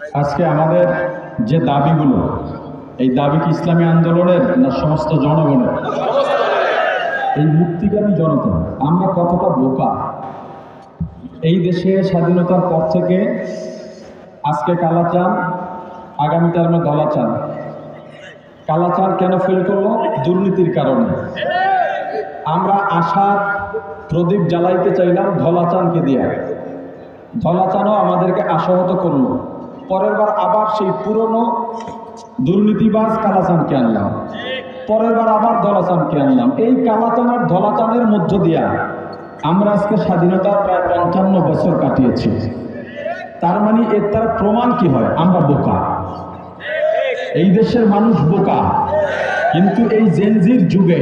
আজকে আমাদের যে দাবিগুলো, এই দাবি কি ইসলামী আন্দোলনের না সমস্ত জনগণের? এই মুক্তিকামী জনতা, আমরা কতটা বোকা? এই দেশে স্বাধীনতার পর থেকে আজকে কালাচান আগামী টার্মে দলাচান কালাচান কেন ফেল করল? দুর্নীতির কারণে। আমরা আশা, প্রদীপ জ্বালাইতে চাইলাম ধলাচানকে দিয়ে। ধলাচানও আমাদেরকে আশাহত করল। পরের বার আবার সেই পুরনো দুর্নীতিবাজ কালাচানকে আনলাম। পরের বার আবার ধলাচানকে আনলাম। এই কালাচান আর ধলাচানের মধ্য দিয়া আমরা আজকে স্বাধীনতার প্রায় পঞ্চান্ন বছর কাটিয়েছি। তার মানে এর তার প্রমাণ কি হয়? আমরা বোকা। এই দেশের মানুষ বোকা। কিন্তু এই জেনজির যুগে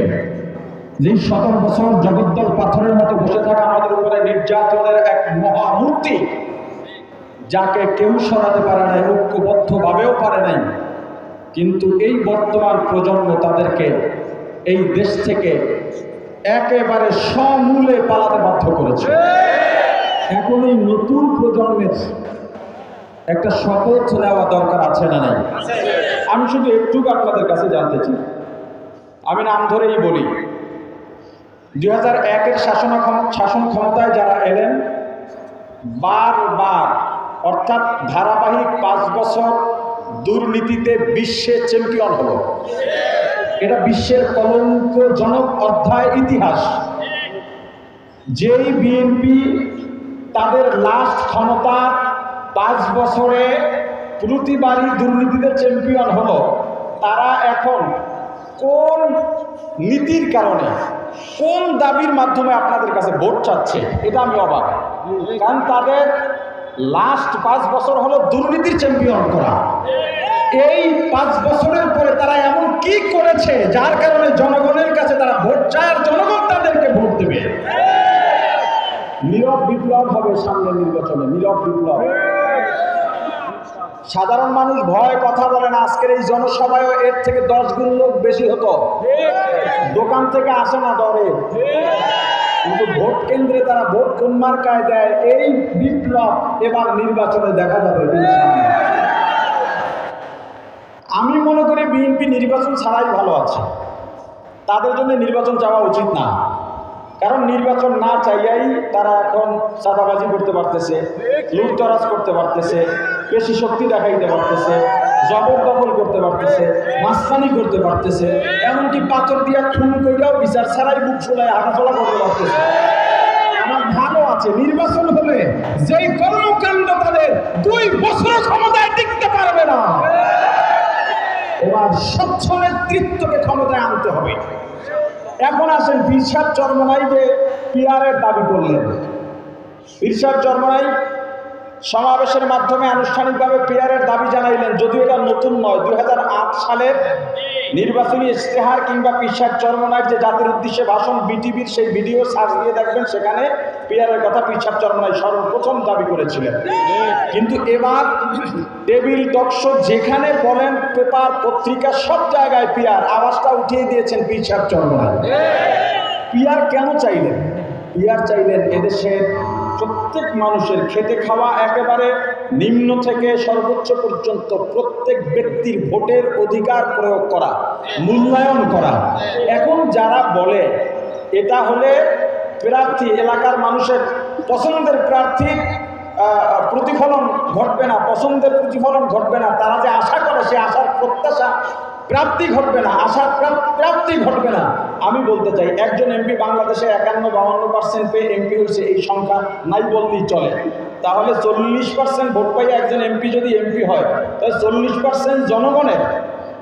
যেই সতেরো বছর জগদ্দল পাথরের মতো বসে থাকা আমাদের উপরে নির্যাতনের এক মহামূর্তি যাকে কেউ সরাতে পারে নাই, ঐক্যবদ্ধভাবেও পারে নাই। কিন্তু এই বর্তমান প্রজন্ম তাদেরকে এই দেশ থেকে একেবারে সমূলে পালাতে বাধ্য করেছে। এখন এই নতুন প্রজন্মের একটা শপথ নেওয়া দরকার আছে না নাই? আমি শুধু একটু আপনাদের কাছে জানতে চাই। আমি নাম ধরেই বলি, দুই হাজার একের শাসন শাসন ক্ষমতায় যারা এলেন, বারবার অর্থাৎ ধারাবাহিক পাঁচ বছর দুর্নীতিতে বিশ্বে চ্যাম্পিয়ন হলো। এটা বিশ্বের কলঙ্কজনক অধ্যায় ইতিহাস। যেই বিএনপি তাদের লাস্ট ক্ষমতা পাঁচ বছরে প্রতিবারই দুর্নীতিতে চ্যাম্পিয়ন হলো, তারা এখন কোন নীতির কারণে, কোন দাবির মাধ্যমে আপনাদের কাছে ভোট চাচ্ছে, এটা আমি অবাক। কারণ তাদের লাস্ট পাঁচ বছর হলো দুর্নীতির চ্যাম্পিয়ন করা। এই পাঁচ বছরের পরে তারা এমন কি করেছে, যার কারণে জনগণের কাছে তারা ভোট চায় আর জনগণ তাদেরকে ভোট দেবে। নীরব বিপ্লব হবে সামনে নির্বাচনে, নীরব বিপ্লব। সাধারণ মানুষ ভয়, কথা বলে না। আজকের এই জনসভায় এর থেকে দশ গুণ লোক বেশি হতো। দোকান থেকে আসে না ডরে কিন্তু ভোট কেন্দ্রে তারা ভোট কোন মার্কায় দেয়, এই বিপ্লব এবার নির্বাচনে দেখা যাবে আমি মনে করি বিএনপি নির্বাচন ছাড়াই ভালো আছে। তাদের জন্য নির্বাচন চাওয়া উচিত না। কারণ নির্বাচন না চাইয়াই তারা এখন চাঁদাবাজি করতে পারতেছে, লুটতরাজ করতে পারতেছে, বেশি শক্তি দেখাইতে পারতেছে। জবরদখল করতে পারতেছে মাস্তানি করতে পারতেছে, এমনকি পাথর দিয়া খুন কইরাও বিচার ছাড়াই বুক চুলায় হাঁটাচলা করতে পারতেছে। আমার ভালো আছে, নির্বাচন হলে যেই কর্মকাণ্ড তাদের দুই বছর ক্ষমতায় টিকতে পারবে না। এবার স্বচ্ছ নেতৃত্বকে ক্ষমতায় আনতে হবে। এখন আসেন বিরসাদ চর্মনাই যে পিয়ারের দাবি করলেন। বিরসাদ চর্মনাই সমাবেশের মাধ্যমে আনুষ্ঠানিকভাবে পিয়ারের দাবি জানাইলেন, যদিও এটা নতুন নয়, দুই সালের নির্বাচনী ইশতেহার কিংবা পিসার চর্মনার যে জাতির উদ্দেশ্যে ভাষণ বিটিভির সেই ভিডিও সার্চ দিয়ে দেখবেন, সেখানে পিয়ারের কথা পিসার চর্মনাই সর্বপ্রথম দাবি করেছিলেন। কিন্তু এবার টেবিল টকশো যেখানে বলেন, পেপার, পত্রিকা, সব জায়গায় পিয়ার, আওয়াজটা উঠিয়ে দিয়েছেন পিসার চর্মনাই পিয়ার কেন চাইলেন? পিয়ার চাইলেন এদেশের প্রত্যেক মানুষের খেতে খাওয়া একেবারে নিম্ন থেকে সর্বোচ্চ পর্যন্ত প্রত্যেক ব্যক্তির ভোটের অধিকার প্রয়োগ করা, মূল্যায়ন করা। এখন যারা বলে, এটা হলে প্রার্থী, এলাকার মানুষের পছন্দের প্রার্থী প্রতিফলন ঘটবে না, পছন্দের প্রতিফলন ঘটবে না, তারা যে আশা করে সে আশার প্রত্যাশা, প্রাপ্তি ঘটবে না, আশার প্রাপ- প্রাপ্তি ঘটবে না। আমি বলতে চাই, একজন এমপি বাংলাদেশে একান্ন, বাউন্ন পার্সেন্ট পেয়ে এমপি হয়েছে, এই সংখ্যা নাই বললেই চলে। তাহলে চল্লিশ পার্সেন্ট ভোট পাই একজন এমপি যদি এমপি হয়, তাহলে চল্লিশ পার্সেন্ট জনগণের,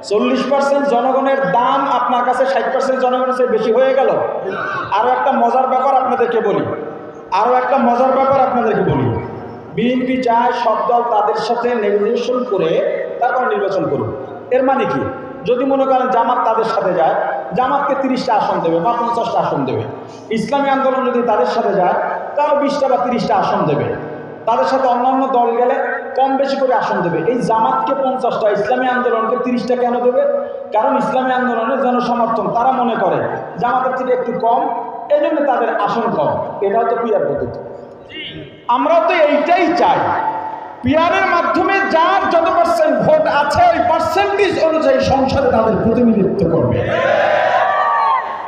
চল্লিশ পার্সেন্ট জনগণের দাম আপনার কাছে ষাট পার্সেন্ট জনগণের চেয়ে বেশি হয়ে গেল। আরও একটা মজার ব্যাপার আপনাদেরকে বলি। আরও একটা মজার ব্যাপার আপনাদেরকে বলি। বিএনপি চায় সব দল তাদের সাথে নেগোসিয়েশন করে তারপর নির্বাচন করুক। এর মানে কি? যদি মনে করেন জামাত তাদের সাথে যায় জামাতকে তিরিশটা আসন দেবে বা পঞ্চাশটা আসন দেবে। ইসলামী আন্দোলন যদি তাদের সাথে যায় তাহলে বিশটা বা তিরিশটা আসন দেবে। তাদের সাথে অন্যান্য দল গেলে কম বেশি করে আসন দেবে। এই জামাতকে পঞ্চাশটা ইসলামী আন্দোলনকে তিরিশটা কেন দেবে? কারণ ইসলামী আন্দোলনের জনসমর্থন তারা মনে করে জামাতের থেকে একটু কম এই জন্য তাদের আসন কম। এটা তো পিয়ার পদ্ধতি। আমরা তো এইটাই চাই। পিয়ারের মাধ্যমে যার যত পার্সেন্ট ভোট আছে, ওই পার্সেন্টেজ অনুযায়ী সংসদে তাদের প্রতিনিধিত্ব করবে।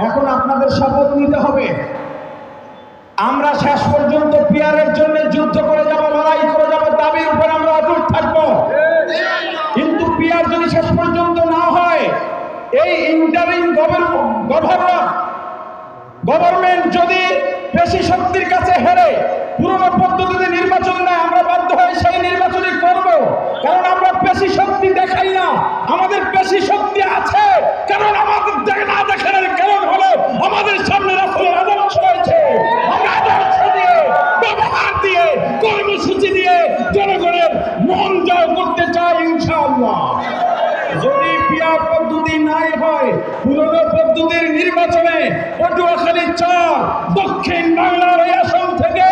এখন আপনাদের শপথ নিতে হবে। আমরা শেষ পর্যন্ত পিয়ারের জন্য যুদ্ধ করে যাব, লড়াই করে যাব, দাবির উপর আমরা অটুট থাকব। কিন্তু পিয়ার যদি শেষ পর্যন্ত না হয়, এই ইন্টারিম গভর্নর গভর্নমেন্ট যদি পেশি শক্তির কাছে হেরে, পুরনো পদ্ধতিতে নির্বাচন নেয়, আমরা বাধ্য হয়ে সেই নির্বাচনই করব। কারণ আমরা পেশি শক্তি দেখাই না। আমাদের পেশি শক্তি আছে। কারণ আমাদের না দেখানোর কারণ হলো আমাদের সামনে রাসূলের আদর্শ আদর্শ দিয়ে মন করতে যদি পদ্ধতি নাই হয় পদ্ধতির নির্বাচনে পটুয়াখালী চার দক্ষিণ বাংলার এই আসন থেকে